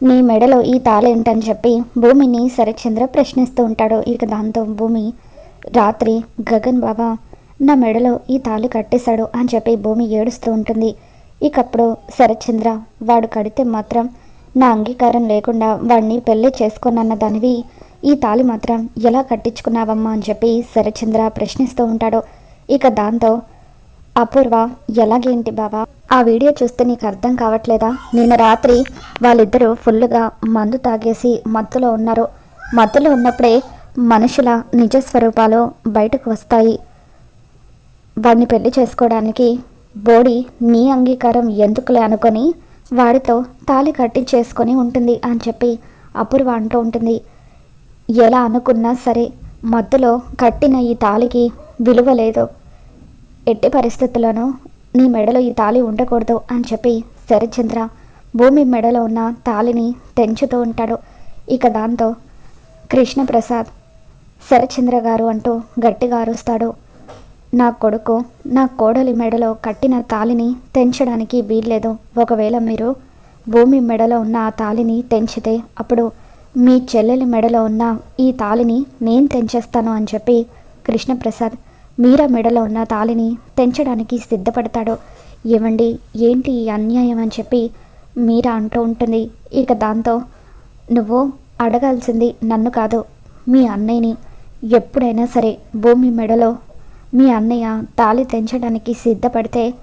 నీ మెడలో ఈ తాళేంటని చెప్పి భూమిని శరత్చంద్ర ప్రశ్నిస్తూ ఉంటాడు. ఇక దాంతో భూమి రాత్రి గగన్ బాబా నా మెడలో ఈ తాళి కట్టేశాడు అని చెప్పి భూమి ఏడుస్తూ ఉంటుంది. ఇకప్పుడు శరత్చంద్ర వాడు కడితే మాత్రం నా అంగీకారం లేకుండా వాడిని పెళ్ళి చేసుకోనన్న దానివి ఈ తాళి మాత్రం ఎలా కట్టించుకున్నావమ్మా అని చెప్పి శరత్చంద్ర ప్రశ్నిస్తూ ఉంటాడు. ఇక దాంతో అపూర్వ ఎలాగేంటి బావా ఆ వీడియో చూస్తే నీకు అర్థం కావట్లేదా? నిన్న రాత్రి వాళ్ళిద్దరూ ఫుల్గా మందు తాగేసి మత్తులో ఉన్నారు. మత్తులో ఉన్నప్పుడే మనుషుల నిజ స్వరూపాలు బయటకు వస్తాయి. వాడిని పెళ్ళి చేసుకోవడానికి బోడి నీ అంగీకారం ఎందుకులే అనుకొని వాడితో తాళి కట్టి చేసుకొని ఉంటుంది అని చెప్పి అపూర్వ అంటూ ఉంటుంది. ఎలా అనుకున్నా సరే మత్తులో కట్టిన ఈ తాళికి విలువ లేదు. ఎట్టి పరిస్థితుల్లోనూ నీ మెడలో ఈ తాళి ఉండకూడదు అని చెప్పి శరచంద్ర భూమి మెడలో ఉన్న తాళిని తెంచుతూ ఉంటాడు. ఇక దాంతో కృష్ణప్రసాద్ శరచంద్ర గారు అంటూ గట్టిగా అరుస్తాడు. నా కొడుకు నా కోడలి మెడలో కట్టిన తాళిని తెంచడానికి వీల్లేదు. ఒకవేళ మీరు భూమి మెడలో ఉన్న ఆ తాళిని తెంచితే అప్పుడు మీ చెల్లెలి మెడలో ఉన్న ఈ తాళిని నేను తెంచేస్తాను అని చెప్పి కృష్ణప్రసాద్ మీరా మెడలో ఉన్న తాళిని తెంచడానికి సిద్ధపడతాడు? ఏమండి? ఏంటి ఈ అన్యాయం అని చెప్పి మీరా అంటూ ఉంటుంది. ఇక దాంతో నువ్వు అడగాల్సింది నన్ను కాదు మీ అన్నయ్యని. ఎప్పుడైనా సరే భూమి మెడలో మీ అన్నయ్య తాళి తెంచడానికి సిద్ధపడితే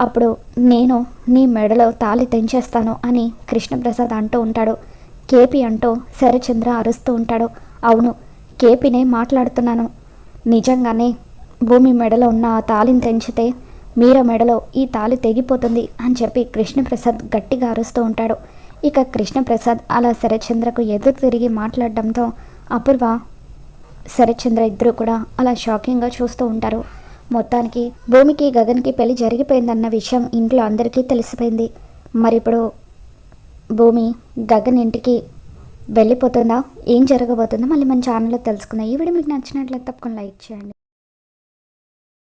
అప్పుడు నేను నీ మెడలో తాళి తెంచేస్తాను అని కృష్ణప్రసాద్ అంటూ ఉంటాడు. కేపి అంటూ శరచంద్ర అరుస్తూ ఉంటాడు. అవును కేపీనే మాట్లాడుతున్నాను. నిజంగానే భూమి మెడలో ఉన్న ఆ తాళిని తెంచితే మీర మెడలో ఈ తాళి తెగిపోతుంది అని చెప్పి కృష్ణప్రసాద్ గట్టిగా అరుస్తూ ఉంటాడు. ఇక కృష్ణప్రసాద్ అలా శరచంద్రకు ఎదురు తిరిగి మాట్లాడడంతో అపూర్వ శరచంద్ర ఇద్దరు కూడా అలా షాకింగ్గా చూస్తూ ఉంటారు. మొత్తానికి భూమికి గగన్కి పెళ్ళి జరిగిపోయిందన్న విషయం ఇంట్లో అందరికీ తెలిసిపోయింది. మరి ఇప్పుడు భూమి గగన్ ఇంటికి వెళ్ళిపోతుందా? ఏం జరగబోతుందో మళ్ళీ మన ఛానల్లో తెలుసుకుందాం. ఈ వీడియో మీకు నచ్చినట్లయితే తప్పకుండా లైక్ చేయండి.